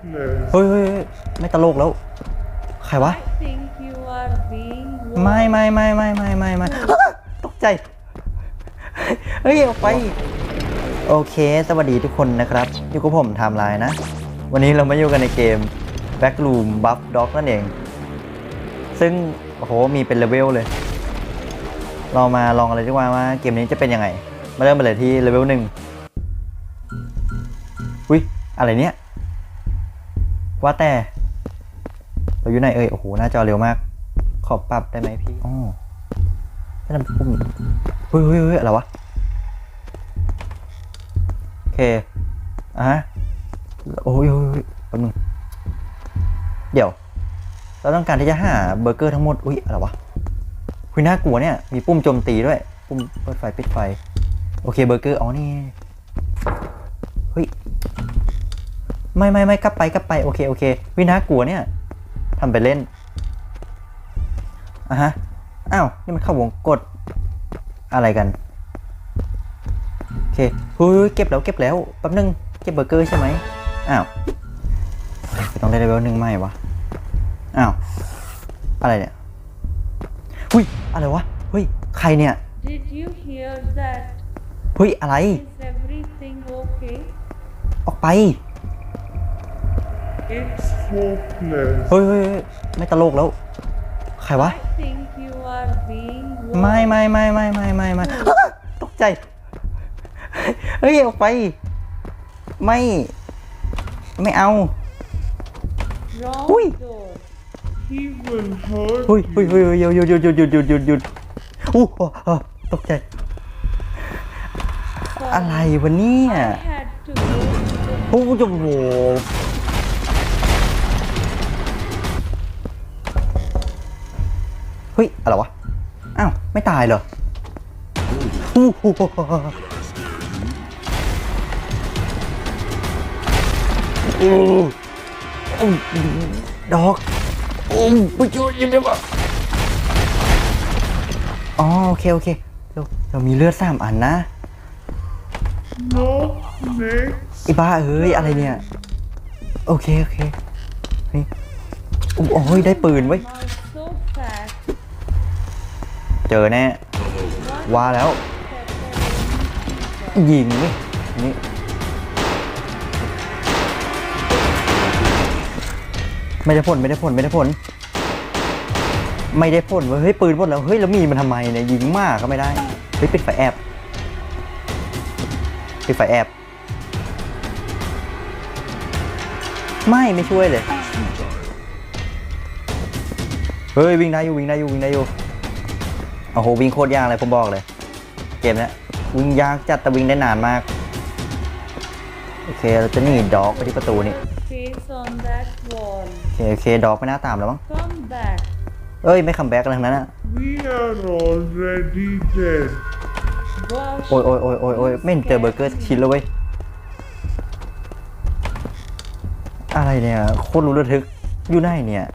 hopeless. เฮ้ยเฮ้ยเฮ้ยไม่ตลกแล้ว ใครวะ I think you are being ไม่ไม่ไม่ไม่ไม่ไม่ไม่อ้าตกใจ เฮ้ยออกไป โอเค สวัสดีทุกคนนะครับ อยู่กับผมไทม์ไลน์นะ วันนี้เรามาอยู่กันในเกม Backroom Buff Dog นั่นเอง ซึ่ง โอ้โห มีเป็นเลเวลเลย เรามาลองอะไรดีกว่าว่าเกมนี้จะเป็นยังไง มาเริ่มไปเลยที่เลเวลหนึ่งอุ้ยอะไรเนี่ย ว่าแต่ เราอยู่ไหนเอ่ย โอ้โห หน้าจอเร็วมาก ขอปรับได้ไหมพี่อ๋อไม่ทำปุ่มเฮ้ยเฮ้ยเฮ้ยอะไรวะ โอเค อะฮะโอ้ยโอ้ยโอ้ยแป๊บนึง เดี๋ยว เราต้องการที่จะหาเบอร์เกอร์ทั้งหมด อุ้ยอะไรวะคุยน่ากลัวเนี่ย มีปุ่มโจมตีด้วย ปุ่มเปิดไฟปิดไฟ โอเคเบอร์เกอร์ อ๋อนี่ ไม่ไม่ไม่กลับไปกลับไปโอเคโอเค วิน่ากลัวเนี่ยทำไปเล่นอะฮะอ้าวนี่มันเข้าวงกดอะไรกันโอเคเฮ้ยเก็บแล้วเก็บแล้วแป๊บนึงเก็บเบอร์เกอร์ใช่ไหมอ้าวไม่ต้องได้เลเวลหนึ่งไหมวะอ้าวอะไรเนี่ยหุ้ยอะไรวะเฮ้ยใครเนี่ย Did you hear that? เฮ้ยอะไร Is everything okay? ออกไป Explore place เฮ้ยเฮ้ยเฮ้ยไม่ตลกแล้ว ใครวะไม่ไม่ไม่ไม่ไม่ไม่ไม่ตกใจ เฮ้ย ออกไป ไม่ ไม่เอา wrong Ui. door He will hurt เฮ้ยเฮ้ยเฮ้ยเฮ้ยหยุดหยุดหยุดหยุดหยุดหยุดหยุดอู้หูอะตกใจ อะไรวะเนี่ย I had to go โอ้ยโห ฮ้ย อะไรวะ อ้าว ไม่ตายเหรออู้หูโอ้โอ้ดอกโอ้ไปช่วยยังไงวะอ๋อโอเค โอเค เราเรามีเลือดสามอันนะ no snakes. ไอ้บ้าเอ้ย อะไรเนี่ย โอเค โอเคเฮ้ยโอ้โอ้ยได้ปืนไว้ เจอแน่ว่าแล้ว ยิงนี่ไม่ได้ผลไม่ได้ผลไม่ได้ผล ไม่ได้ผลเฮ้ยปืนหมดแล้วเฮ้ยแล้วมีมันทำไมเนี่ยยิงมากก็ไม่ได้เฮ้ยปิดไฟแอบปิดไฟแอบไม่ไม่ช่วยเลย เฮ้ยวิ่งได้อยู่วิ่งได้อยู่วิ่งได้อยู่ โอ้โหวิ่งโคตรยากเลยผมบอกเลย เกมเนี้ยวิ่งยากจัดแต่วิ่งได้นานมาก โอเคเราจะหนีดอกไปที่ประตูนี่ Face on that wall. โอเคโอเคดอกไม่น่าตามแล้วมั้ง Come back. เอ้ยไม่คัมแบ็กอะไรทั้งนั้นอะ We are already dead. Wash โอ้ยโอ้ยโอ้ยโอ้ยโอ้ยไม่เห็นเจอเบอร์เกอร์สักชิ้นเลยเว้ย อะไรเนี่ยโคตรรู้ระทึกอยู่ไหนเนี่ย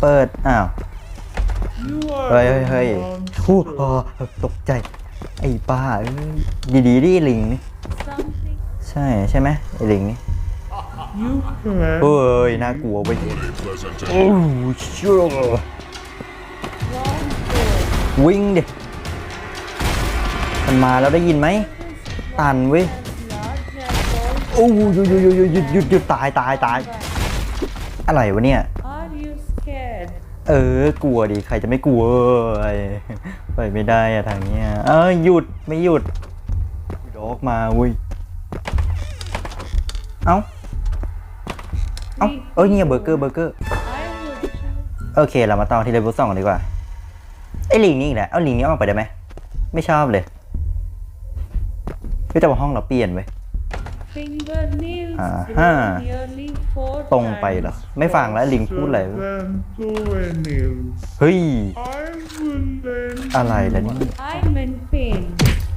เปิด อ้าว You เฮ้ย are เฮ้ยเฮ้ย a ฮู้ monster. อ๋อตกใจ ไอ้บ้าเอ้ยดีๆดิลิงนี่ something. ใช่ใช่ไหมไอ้ลิงนี่ You can เฮ้ยน่ากลัวเว้ยโอ้เชื่อ Wrong door. วิ่งดิมันมาแล้วได้ยินไหมตันเว้ย As large as all โอ้ยหยุดหยุดหยุดหยุดหยุดหยุดหยุดตายตายตายอะไรวะเนี่ย Are you scared? เออ กลัวดิ ใครจะไม่กลัวเอ้ยไปไม่ได้อะทางเนี้ย เออหยุดไม่หยุดดอกมาเว้ย เอ้า เอ้าเอ้ยเนี่ยเบอร์เกอร์เบอร์เกอร์ I would choose โอเค เรามาต่อที่เลเวลสองกันดีกว่า ไอ้ลิงนี่อีกแล้วเอาลิงนี้ออกไปได้ไหม ไม่ชอบเลยเฮ้ยแต่ว่าห้องเราเปลี่ยนเว้ย fingernails Aha. grow nearly four ตรงไปเหรอ ไม่ฟังแล้วลิงพูดอะไร than toenails. เฮ้ย I will lend อะไรล่ะนี่ I'm in pain.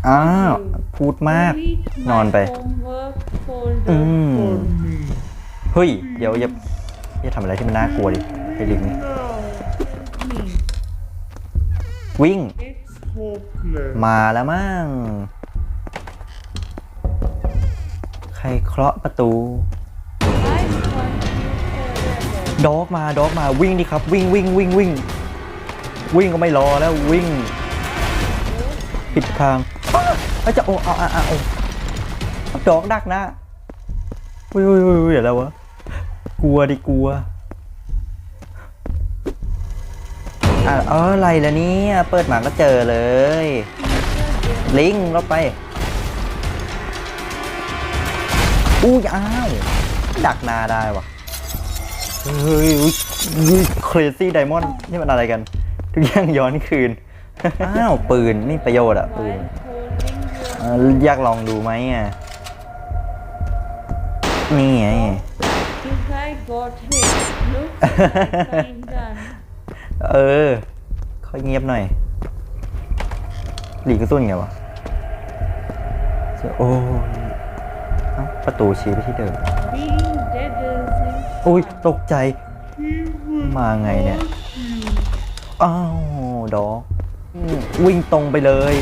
อ้าวพูดมาก Delete นอน my ไป homework folder. อืม for me. เฮ้ย เดี๋ยวอย่าอย่าทำอะไรที่มันน่ากลัวดิไอ้ลิงนี่ Now Me. วิ่ง it's hopeless. มาแล้วมั่งใครเคาะประตู ด็อกมาด็อกมาวิ่งดิครับ วิ่งวิ่งวิ่งวิ่งวิ่งก็ไม่รอแล้ววิ่งผิดทางอ้าวเอาจะโอ้เอาเอาเอาเอาด็อกดักน้าอุ้ยอุ้ยอุ้ยอุ้ยอะไรวะกลัวดิกลัวอะเอออะไรล่ะเนี่ยเปิดมาก็เจอเลย ลิงเราไปอู้ยอ้าวดักนาได้วะ เฮ้ยเครซี่ไดมอนด์นี่มันอะไรกัน ทุกอย่างย้อนคืน อ้าว ปืน นี่ประโยชน์อะปืน while holding your เอ่ออยากลองดูไหมอะ นี่ไง If I got hit, look what I'm done. เออ ค่อยเงียบหน่อย หลีกกระสุนไงวะโอ้ยเอ้าประตูชี้ไปที่เดิม Being dead is อุ้ยตกใจ มาไงเนี่ย อ้าวดอกวิ่งตรงไปเลย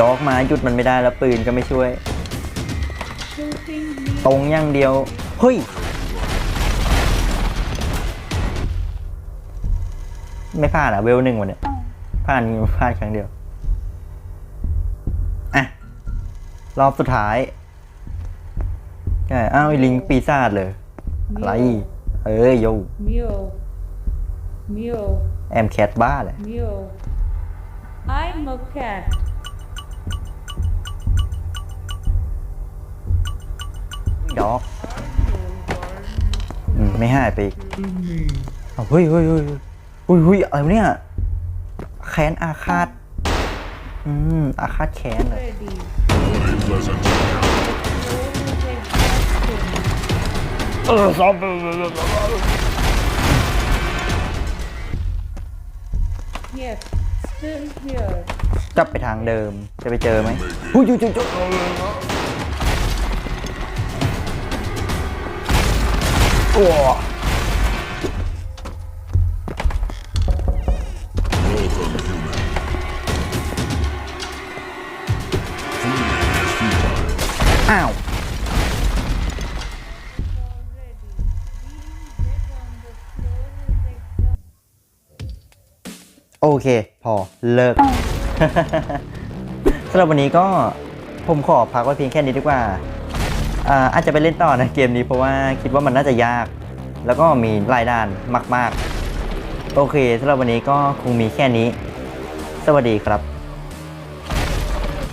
ดอกมาหยุดมันไม่ได้แล้วปืนก็ไม่ช่วย ตรงอย่างเดียว เฮ้ย ไม่พลาดอะเวลหนึ่งวันเนี่ยพลาดพลาดครั้งเดียว อะ รอบสุดท้าย ใช่อ้าวไอ้ลิงปีศาจเลยอะไรเอ้ยโย Mew. Mew. แอมแคทบ้าเลย Mew. I'm a cat. ดอกอืมไม่หายไปอีก To me. อ้าวเฮ้ยเฮ้ยเฮ้ยเฮ้ยเฮ้ยอะไรวะเนี่ยแค้นอาฆาต อืม อาฆาตแค้นเลย เออซอม Yes. Still here. กลับไปทางเดิมจะไปเจอไหมหุ้ยจุ๊จุ๊จุ๊โอ้อ้าว โอเค พอเลิก สำหรับวันนี้ก็ผมขอพักไว้เพียงแค่นี้ดีกว่าอ่าอาจจะไปเล่นต่อนะเกมนี้เพราะว่าคิดว่ามันน่าจะยาก แล้วก็มีหลายด้านมาก ๆ โอเคสำหรับวันนี้ก็คงมีแค่นี้ สวัสดีครับ